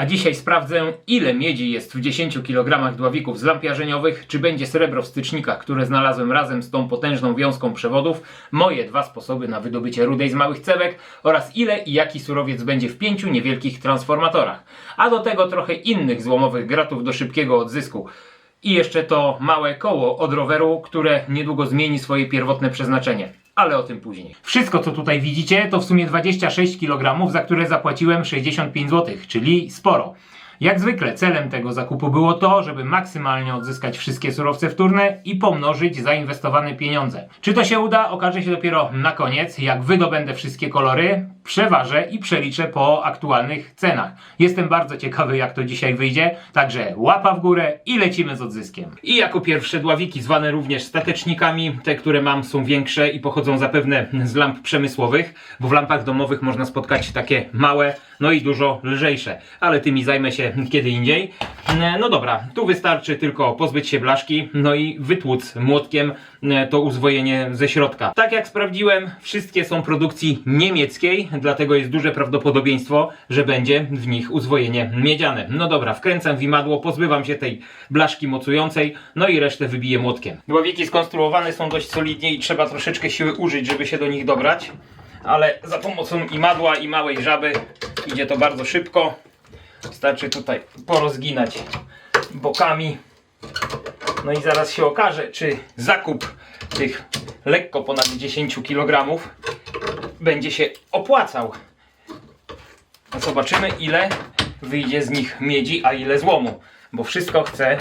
A dzisiaj sprawdzę, ile miedzi jest w 10 kg dławików z lamp jarzeniowych, czy będzie srebro w stycznikach, które znalazłem razem z tą potężną wiązką przewodów, moje dwa sposoby na wydobycie rudej z małych cewek oraz ile i jaki surowiec będzie w pięciu niewielkich transformatorach. A do tego trochę innych złomowych gratów do szybkiego odzysku. I jeszcze to małe koło od roweru, które niedługo zmieni swoje pierwotne przeznaczenie. Ale o tym później. Wszystko, co tutaj widzicie, to w sumie 26 kg, za które zapłaciłem 65 zł, czyli sporo. Jak zwykle celem tego zakupu było to, żeby maksymalnie odzyskać wszystkie surowce wtórne i pomnożyć zainwestowane pieniądze. Czy to się uda, okaże się dopiero na koniec, jak wydobędę wszystkie kolory, przeważę i przeliczę po aktualnych cenach. Jestem bardzo ciekawy, jak to dzisiaj wyjdzie, także łapa w górę i lecimy z odzyskiem. I jako pierwsze dławiki, zwane również statecznikami, te, które mam, są większe i pochodzą zapewne z lamp przemysłowych, bo w lampach domowych można spotkać takie małe, no i dużo lżejsze, ale tymi zajmę się kiedy indziej. E, No dobra, tu wystarczy tylko pozbyć się blaszki, no i wytłuc młotkiem e, to uzwojenie ze środka. Tak jak sprawdziłem, wszystkie są produkcji niemieckiej, dlatego jest duże prawdopodobieństwo, że będzie w nich uzwojenie miedziane. No dobra, wkręcam w imadło, pozbywam się tej blaszki mocującej, no i resztę wybiję młotkiem. Dławiki skonstruowane są dość solidnie i trzeba troszeczkę siły użyć, żeby się do nich dobrać. Ale za pomocą imadła i małej żaby idzie to bardzo szybko. Wystarczy tutaj porozginać bokami. No i zaraz się okaże, czy zakup tych lekko ponad 10 kg będzie się opłacał. No Zobaczymy, ile wyjdzie z nich miedzi, a ile złomu. Bo wszystko chcę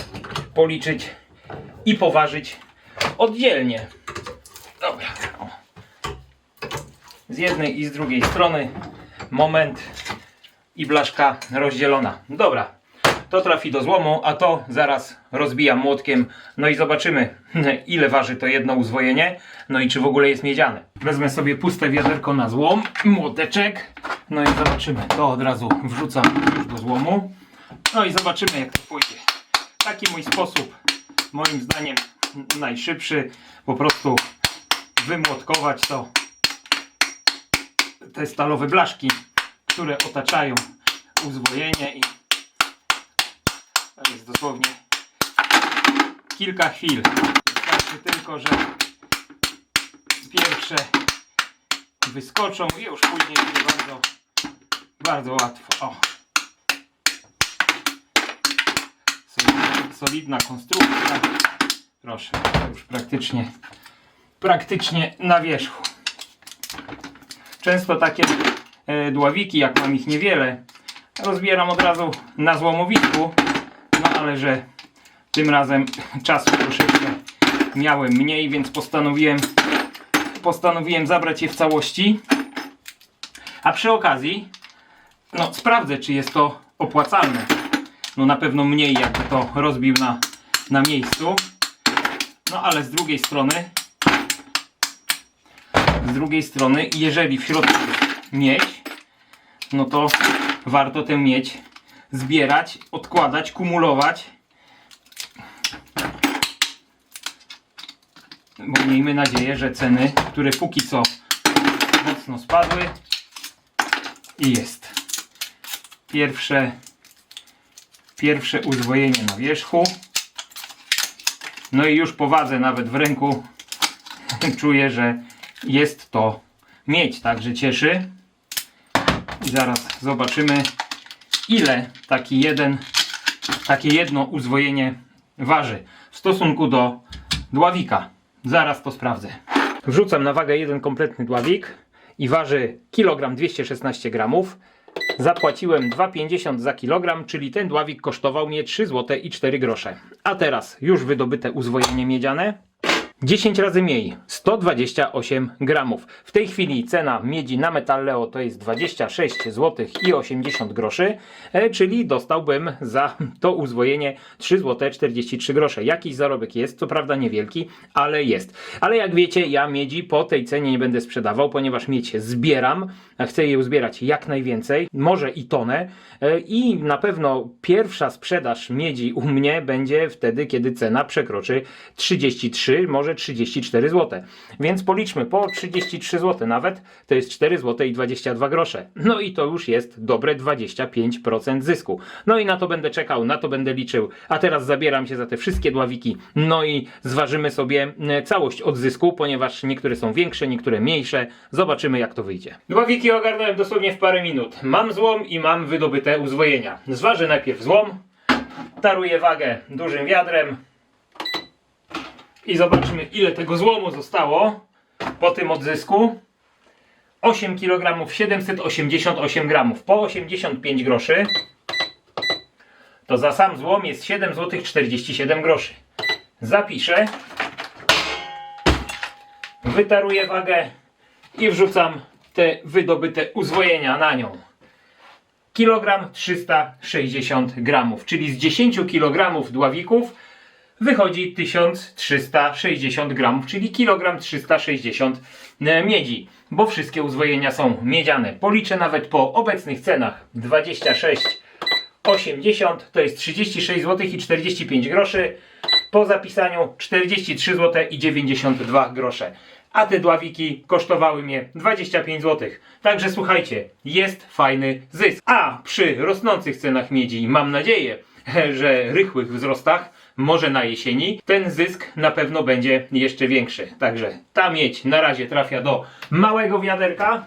policzyć i poważyć oddzielnie. Dobra. Z jednej i z drugiej strony. Moment i blaszka rozdzielona. Dobra, to trafi do złomu, a to zaraz rozbijam młotkiem. No i zobaczymy, ile waży to jedno uzwojenie, no i czy w ogóle jest miedziane. Wezmę sobie puste wiaderko na złom, młoteczek, no i zobaczymy. To od razu wrzucam już do złomu. No i zobaczymy, jak to pójdzie. Taki mój sposób, moim zdaniem, najszybszy. Po prostu wymłotkować to te stalowe blaszki, które otaczają uzwojenie i to jest dosłownie kilka chwil. Wystarczy tylko, że pierwsze wyskoczą i już później będzie bardzo, bardzo łatwo. O. Solidna, solidna konstrukcja. Proszę, już praktycznie, praktycznie na wierzchu. Często takie e, dławiki, jak mam ich niewiele, rozbieram od razu na złomowisku, no ale że tym razem czasu troszeczkę miałem mniej, więc postanowiłem, postanowiłem zabrać je w całości. A przy okazji, no sprawdzę, czy jest to opłacalne. No na pewno mniej, jakby to rozbił na, na miejscu. No ale z drugiej strony, z drugiej strony, jeżeli w środku miedź, no to warto tę miedź zbierać, odkładać, kumulować. Bo miejmy nadzieję, że ceny, które póki co mocno spadły i jest pierwsze pierwsze uzwojenie na wierzchu. No i już po wadze nawet w ręku czuję, że jest to miedź, także cieszy. I zaraz zobaczymy ile taki jeden, takie jedno uzwojenie waży w stosunku do dławika. Zaraz to sprawdzę. Wrzucam na wagę jeden kompletny dławik i waży kilogram 216 gramów. Zapłaciłem 2,50 za kilogram, czyli ten dławik kosztował mnie 3 zł i 4 grosze. A teraz już wydobyte uzwojenie miedziane. 10 razy mniej, 128 gramów. W tej chwili cena miedzi na Metalleo to jest 26 zł i 80 groszy, e, czyli dostałbym za to uzwojenie 3 zł 43 grosze. Jakiś zarobek jest, co prawda niewielki, ale jest. Ale jak wiecie, ja miedzi po tej cenie nie będę sprzedawał, ponieważ miedź zbieram, chcę je uzbierać jak najwięcej, może i tonę e, i na pewno pierwsza sprzedaż miedzi u mnie będzie wtedy, kiedy cena przekroczy 33, może 34 zł. Więc policzmy, po 33 zł nawet, to jest 4 zł i 22 grosze. No i to już jest dobre 25% zysku. No i na to będę czekał, na to będę liczył, a teraz zabieram się za te wszystkie dławiki, no i zważymy sobie e, całość odzysku, ponieważ niektóre są większe, niektóre mniejsze. Zobaczymy jak to wyjdzie. Dławiki ogarnąłem dosłownie w parę minut. Mam złom i mam wydobyte uzwojenia. Zważę najpierw złom, taruję wagę dużym wiadrem i zobaczymy ile tego złomu zostało po tym odzysku. 8 kg 788 gramów po 85 groszy to za sam złom jest 7 zł 47 groszy. Zapiszę, wytaruję wagę i wrzucam te wydobyte uzwojenia na nią. Kilogram 360 gramów, czyli z 10 kg dławików wychodzi 1360 gramów, czyli kilogram 360 miedzi, bo wszystkie uzwojenia są miedziane. Policzę nawet po obecnych cenach 26,80 to jest 36 zł i 45 groszy. Po zapisaniu 43 zł i 92 grosze. A te dławiki kosztowały mnie 25 zł. Także słuchajcie, jest fajny zysk. A przy rosnących cenach miedzi, mam nadzieję, że rychłych wzrostach, może na jesieni, ten zysk na pewno będzie jeszcze większy. Także ta miedź na razie trafia do małego wiaderka,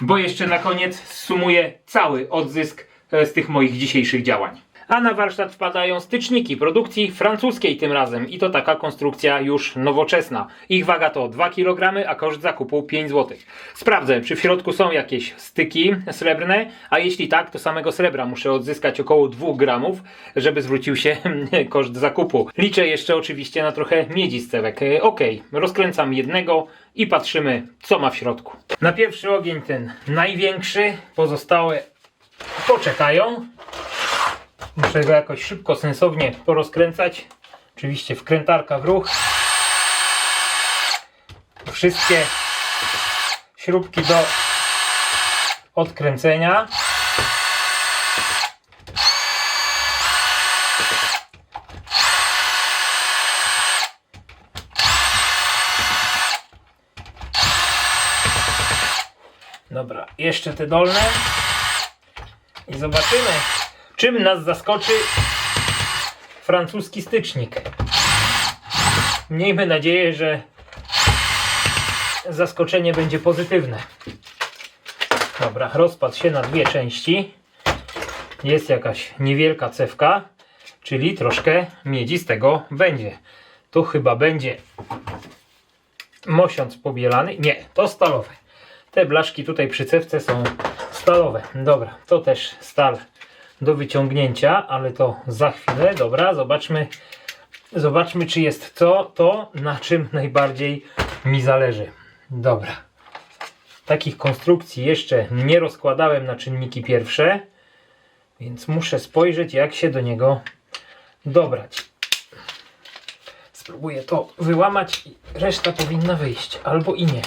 bo jeszcze na koniec sumuję cały odzysk e, z tych moich dzisiejszych działań. A na warsztat wpadają styczniki produkcji francuskiej tym razem i to taka konstrukcja już nowoczesna. Ich waga to 2 kg, a koszt zakupu 5 zł. Sprawdzę, czy w środku są jakieś styki srebrne, a jeśli tak, to samego srebra muszę odzyskać około 2 gramów, żeby zwrócił się koszt zakupu. Liczę jeszcze oczywiście na trochę miedzi z cewek. Ok, rozkręcam jednego i patrzymy, co ma w środku. Na pierwszy ogień ten największy, pozostałe poczekają. Muszę go jakoś szybko, sensownie porozkręcać. Oczywiście wkrętarka w ruch. Wszystkie śrubki do odkręcenia. Dobra, jeszcze te dolne. I zobaczymy, czym nas zaskoczy francuski stycznik. Miejmy nadzieję, że zaskoczenie będzie pozytywne. Dobra, rozpadł się na dwie części. Jest jakaś niewielka cewka, czyli troszkę miedzi z tego będzie. Tu chyba będzie mosiąc pobielany. Nie, to stalowe. Te blaszki tutaj przy cewce są stalowe. Dobra, to też stal do wyciągnięcia, ale to za chwilę. Dobra, zobaczmy, zobaczmy czy jest to, to na czym najbardziej mi zależy. Dobra. Takich konstrukcji jeszcze nie rozkładałem na czynniki pierwsze, więc muszę spojrzeć jak się do niego dobrać. Spróbuję to wyłamać i reszta powinna wyjść, albo i nie.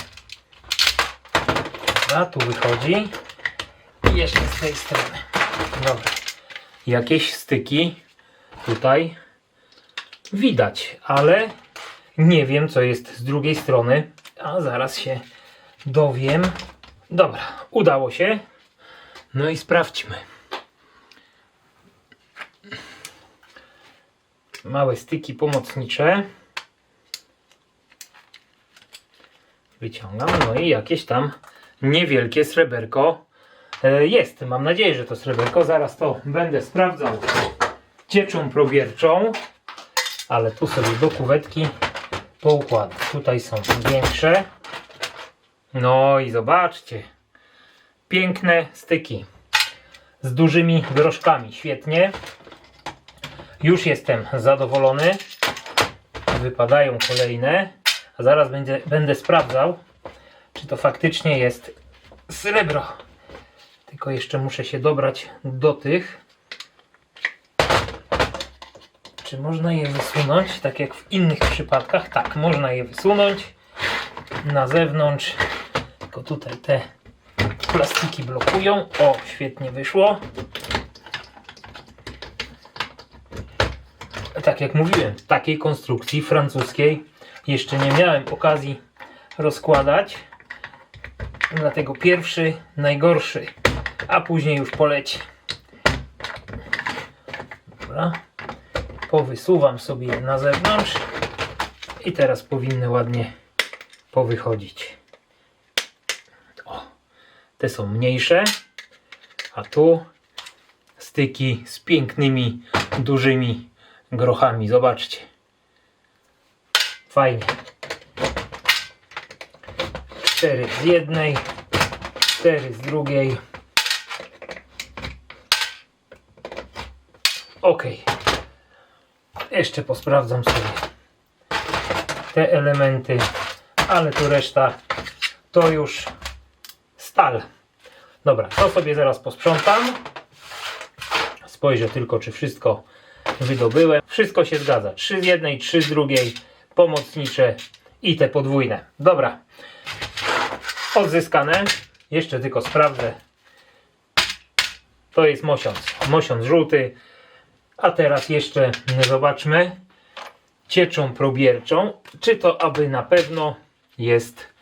Dobra, tu wychodzi. I jeszcze z tej strony. Dobra. Jakieś styki tutaj widać, ale nie wiem co jest z drugiej strony. A zaraz się dowiem. Dobra, udało się. No i sprawdźmy. Małe styki pomocnicze. Wyciągam, no i jakieś tam niewielkie sreberko jest. Mam nadzieję, że to sreberko. Zaraz to będę sprawdzał cieczą probierczą, ale tu sobie do kuwetki poukładam. Tutaj są większe. No i zobaczcie. Piękne styki z dużymi groszkami. Świetnie. Już jestem zadowolony. Wypadają kolejne. A zaraz będzie, będę sprawdzał, czy to faktycznie jest srebro. Tylko jeszcze muszę się dobrać do tych. Czy można je wysunąć, tak jak w innych przypadkach? Tak, można je wysunąć na zewnątrz. Tylko tutaj te plastiki blokują. O, świetnie wyszło. Tak jak mówiłem, takiej konstrukcji francuskiej jeszcze nie miałem okazji rozkładać. Dlatego pierwszy, najgorszy, a później już poleci. Dobra. Powysuwam sobie na zewnątrz i teraz powinny ładnie powychodzić. O, te są mniejsze, a tu styki z pięknymi, dużymi grochami. Zobaczcie. Fajnie. Cztery z jednej, cztery z drugiej. Ok. Jeszcze posprawdzam sobie te elementy, ale tu reszta to już stal. Dobra, to sobie zaraz posprzątam. Spojrzę tylko, czy wszystko wydobyłem. Wszystko się zgadza. Trzy z jednej, trzy z drugiej, pomocnicze i te podwójne. Dobra. Odzyskane. Jeszcze tylko sprawdzę. To jest mosiąc. Mosiąc żółty. A teraz jeszcze zobaczmy cieczą probierczą. Czy to aby na pewno jest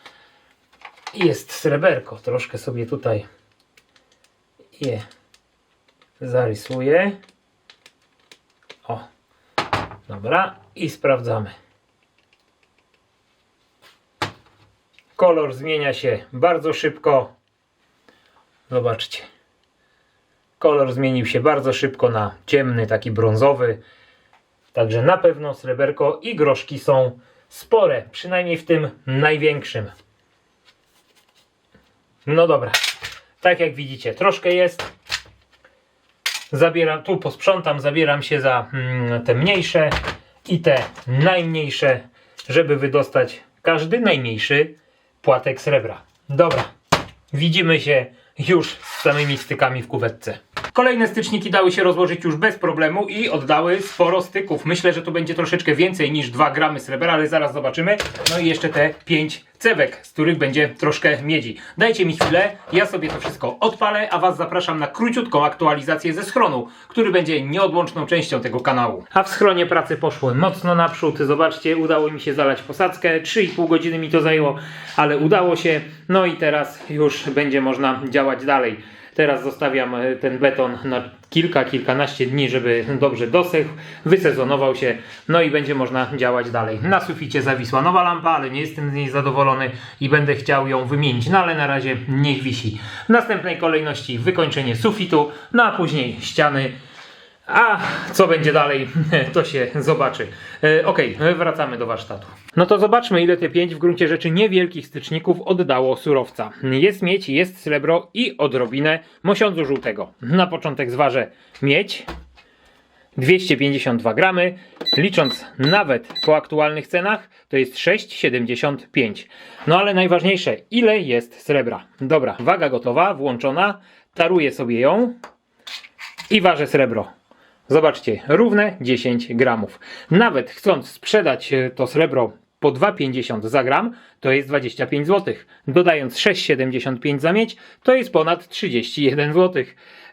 jest sreberko. Troszkę sobie tutaj je zarysuję. O, dobra i sprawdzamy. Kolor zmienia się bardzo szybko. Zobaczcie. Kolor zmienił się bardzo szybko na ciemny, taki brązowy. Także na pewno sreberko i groszki są spore, przynajmniej w tym największym. No dobra. Tak jak widzicie, troszkę jest. Zabieram, tu posprzątam, zabieram się za mm, te mniejsze i te najmniejsze, żeby wydostać każdy najmniejszy płatek srebra. Dobra, widzimy się już z samymi stykami w kuwetce. Kolejne styczniki dały się rozłożyć już bez problemu i oddały sporo styków. Myślę, że to będzie troszeczkę więcej niż 2 gramy srebra, ale zaraz zobaczymy. No i jeszcze te 5 cewek, z których będzie troszkę miedzi. Dajcie mi chwilę, ja sobie to wszystko odpalę, a Was zapraszam na króciutką aktualizację ze schronu, który będzie nieodłączną częścią tego kanału. A w schronie pracy poszły mocno naprzód. Zobaczcie, udało mi się zalać posadzkę. 3,5 godziny mi to zajęło, ale udało się. No i teraz już będzie można działać dalej. Teraz zostawiam e, ten beton na kilka, kilkanaście dni, żeby dobrze dosechł, wysezonował się, no i będzie można działać dalej. Na suficie zawisła nowa lampa, ale nie jestem z niej zadowolony i będę chciał ją wymienić, no ale na razie niech wisi. W następnej kolejności wykończenie sufitu, no a później ściany. A co będzie dalej, to się zobaczy. E, ok, wracamy do warsztatu. No to zobaczmy, ile te pięć w gruncie rzeczy niewielkich styczników oddało surowca. Jest miedź, jest srebro i odrobinę mosiądzu żółtego. Na początek zważę miedź. 252 gramy, licząc nawet po aktualnych cenach, to jest 6,75. No ale najważniejsze, ile jest srebra? Dobra, waga gotowa, włączona, taruję sobie ją i ważę srebro. Zobaczcie, równe 10 gramów. Nawet chcąc sprzedać e, to srebro po 2,50 za gram, to jest 25 zł. Dodając 6,75 za miedź, to jest ponad 31 zł.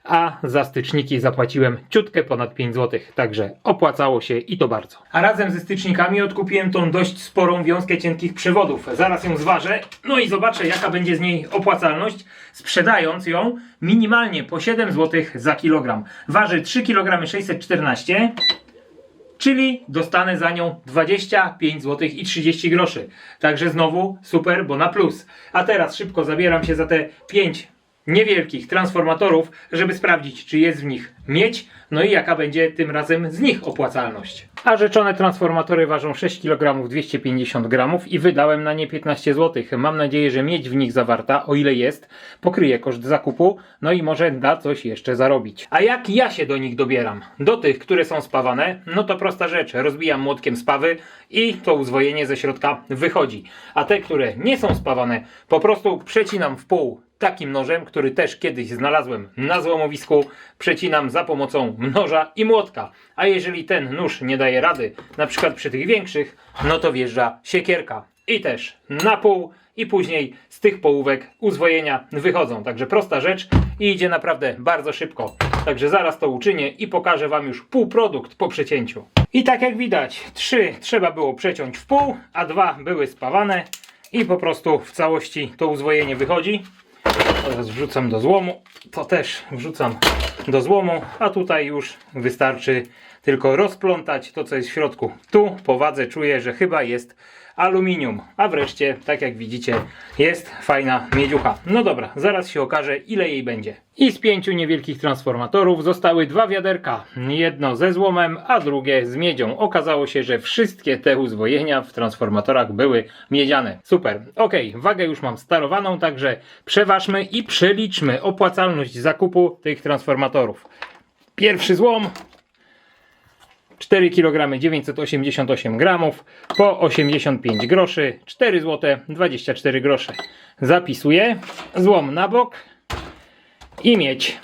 A za styczniki zapłaciłem ciutkę ponad 5 zł, także opłacało się i to bardzo. A razem ze stycznikami odkupiłem tą dość sporą wiązkę cienkich przewodów. Zaraz ją zważę, no i zobaczę jaka będzie z niej opłacalność, sprzedając ją minimalnie po 7 zł za kilogram. Waży 3 kg 614 czyli dostanę za nią 25 zł i 30 groszy. Także znowu super, bo na plus. A teraz szybko zabieram się za te 5 niewielkich transformatorów, żeby sprawdzić, czy jest w nich miedź, no i jaka będzie tym razem z nich opłacalność. A rzeczone transformatory ważą 6 kg 250 g i wydałem na nie 15 zł. Mam nadzieję, że miedź w nich zawarta, o ile jest, pokryje koszt zakupu, no i może da coś jeszcze zarobić. A jak ja się do nich dobieram? Do tych, które są spawane, no to prosta rzecz. Rozbijam młotkiem spawy i to uzwojenie ze środka wychodzi. A te, które nie są spawane, po prostu przecinam w pół takim nożem, który też kiedyś znalazłem na złomowisku, przecinam za pomocą noża i młotka. A jeżeli ten nóż nie daje rady, na przykład przy tych większych, no to wjeżdża siekierka. I też na pół i później z tych połówek uzwojenia wychodzą. Także prosta rzecz i idzie naprawdę bardzo szybko. Także zaraz to uczynię i pokażę Wam już półprodukt po przecięciu. I tak jak widać, trzy trzeba było przeciąć w pół, a dwa były spawane i po prostu w całości to uzwojenie wychodzi. Teraz wrzucam do złomu. To też wrzucam do złomu, a tutaj już wystarczy tylko rozplątać to, co jest w środku. Tu po wadze czuję, że chyba jest aluminium, a wreszcie, tak jak widzicie, jest fajna miedziucha. No dobra, zaraz się okaże, ile jej będzie. I z pięciu niewielkich transformatorów zostały dwa wiaderka. Jedno ze złomem, a drugie z miedzią. Okazało się, że wszystkie te uzwojenia w transformatorach były miedziane. Super. Ok, wagę już mam starowaną, także przeważmy i przeliczmy opłacalność zakupu tych transformatorów. Pierwszy złom 4 kg 988 gramów po 85 groszy 4 zł 24 grosze. Zapisuję złom na bok i mieć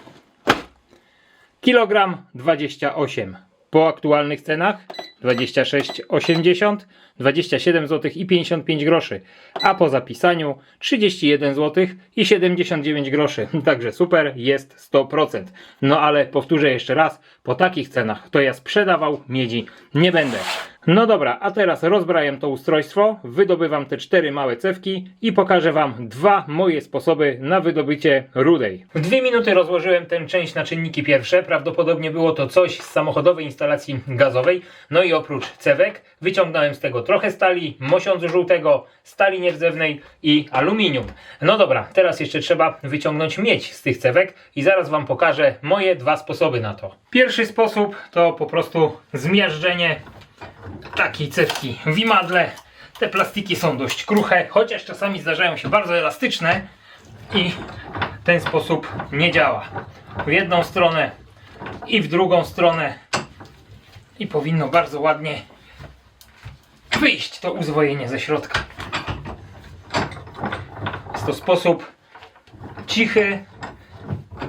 kilogram 28 po aktualnych cenach 26,80 27 zł i 55 groszy. A po zapisaniu 31 zł i 79 groszy. Także super jest 100% no ale powtórzę jeszcze raz po takich cenach to ja sprzedawał miedzi nie będę. No dobra, a teraz rozbrajam to ustrojstwo, wydobywam te cztery małe cewki i pokażę Wam dwa moje sposoby na wydobycie rudej. W dwie minuty rozłożyłem tę część na czynniki pierwsze, prawdopodobnie było to coś z samochodowej instalacji gazowej, no i oprócz cewek wyciągnąłem z tego trochę stali, mosiądzu żółtego, stali nierdzewnej i aluminium. No dobra, teraz jeszcze trzeba wyciągnąć miedź z tych cewek i zaraz Wam pokażę moje dwa sposoby na to. Pierwszy sposób to po prostu zmiażdżenie takiej cewki w imadle. Te plastiki są dość kruche, chociaż czasami zdarzają się bardzo elastyczne i w ten sposób nie działa. W jedną stronę i w drugą stronę i powinno bardzo ładnie wyjść to uzwojenie ze środka. Jest to sposób cichy,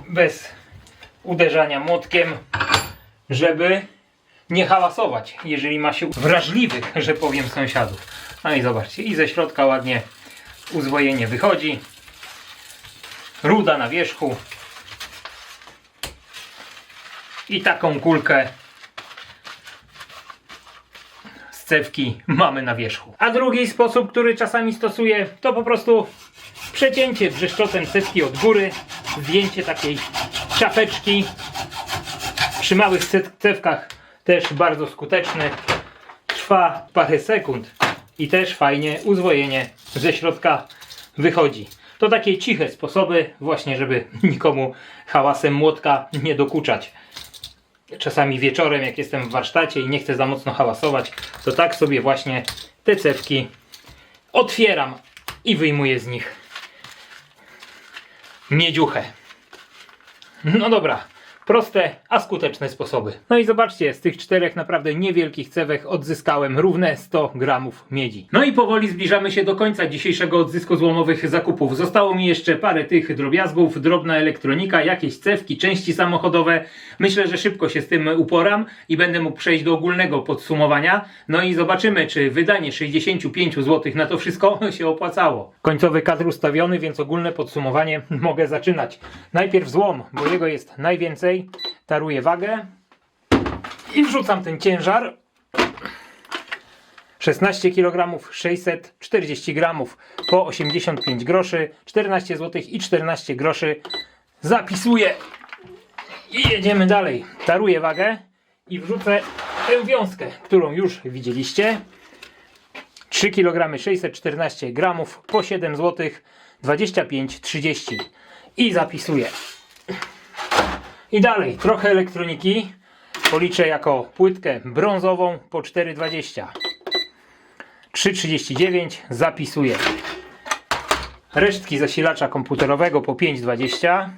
bez uderzania młotkiem, żeby nie hałasować, jeżeli ma się wrażliwych, że powiem, sąsiadów. No i zobaczcie, i ze środka ładnie uzwojenie wychodzi. Ruda na wierzchu. I taką kulkę z cewki mamy na wierzchu. A drugi sposób, który czasami stosuję, to po prostu przecięcie brzeszczotem cewki od góry, zdjęcie takiej czapeczki. Przy małych ce- cewkach też bardzo skuteczny. Trwa parę sekund i też fajnie uzwojenie ze środka wychodzi. To takie ciche sposoby, właśnie żeby nikomu hałasem młotka nie dokuczać. Czasami wieczorem, jak jestem w warsztacie i nie chcę za mocno hałasować, to tak sobie właśnie te cewki otwieram i wyjmuję z nich miedziuchę. No dobra, proste, a skuteczne sposoby. No i zobaczcie, z tych czterech naprawdę niewielkich cewek odzyskałem równe 100 gramów miedzi. No i powoli zbliżamy się do końca dzisiejszego odzysku złomowych zakupów. Zostało mi jeszcze parę tych drobiazgów, drobna elektronika, jakieś cewki, części samochodowe. Myślę, że szybko się z tym uporam i będę mógł przejść do ogólnego podsumowania. No i zobaczymy, czy wydanie 65 zł na to wszystko się opłacało. Końcowy kadr ustawiony, więc ogólne podsumowanie mogę zaczynać. Najpierw złom, bo jego jest najwięcej. Taruję wagę i wrzucam ten ciężar. 16 kg 640 g po 85 groszy, 14 zł i 14 groszy. Zapisuję i jedziemy dalej. Taruję wagę i wrzucę tę wiązkę, którą już widzieliście. 3 kg 614 g po 7 zł 25,30 i zapisuję. I dalej, trochę elektroniki. Policzę jako płytkę brązową po 4,20. 3,39 zapisuję. Resztki zasilacza komputerowego po 5,20.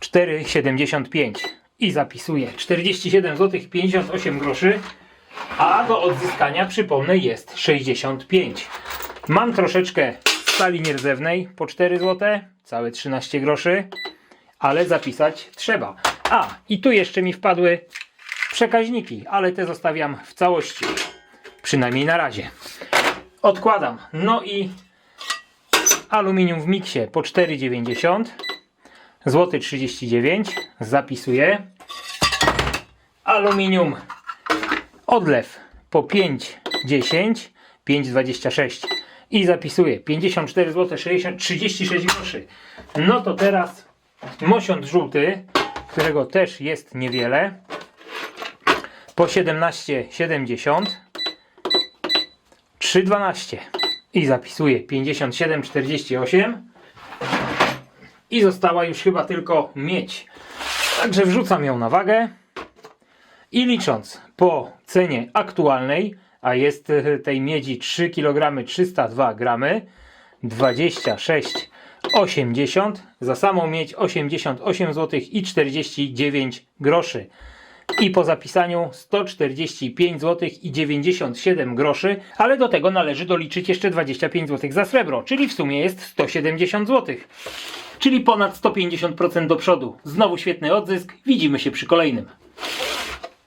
4,75 i zapisuję. 47 zł 58 groszy. A do odzyskania, przypomnę, jest 65. Mam troszeczkę stali nierdzewnej po 4 zł, całe 13 groszy, ale zapisać trzeba. A, i tu jeszcze mi wpadły przekaźniki, ale te zostawiam w całości. Przynajmniej na razie. Odkładam. No i aluminium w miksie po 4,90 złoty 39 zapisuję aluminium odlew po 5,10 5,26 i zapisuję 54 zł 60, 36 groszy no to teraz mosiądz żółty, którego też jest niewiele, po 17,70, 3,12 i zapisuję 57,48 i została już chyba tylko miedź. Także wrzucam ją na wagę. I licząc po cenie aktualnej, a jest e, tej miedzi 3 kg 302 g, 26 80, za samą miedź 88 zł i 49 groszy. I po zapisaniu 145 zł i 97 groszy, ale do tego należy doliczyć jeszcze 25 zł za srebro, czyli w sumie jest 170 zł. Czyli ponad 150% do przodu. Znowu świetny odzysk. Widzimy się przy kolejnym.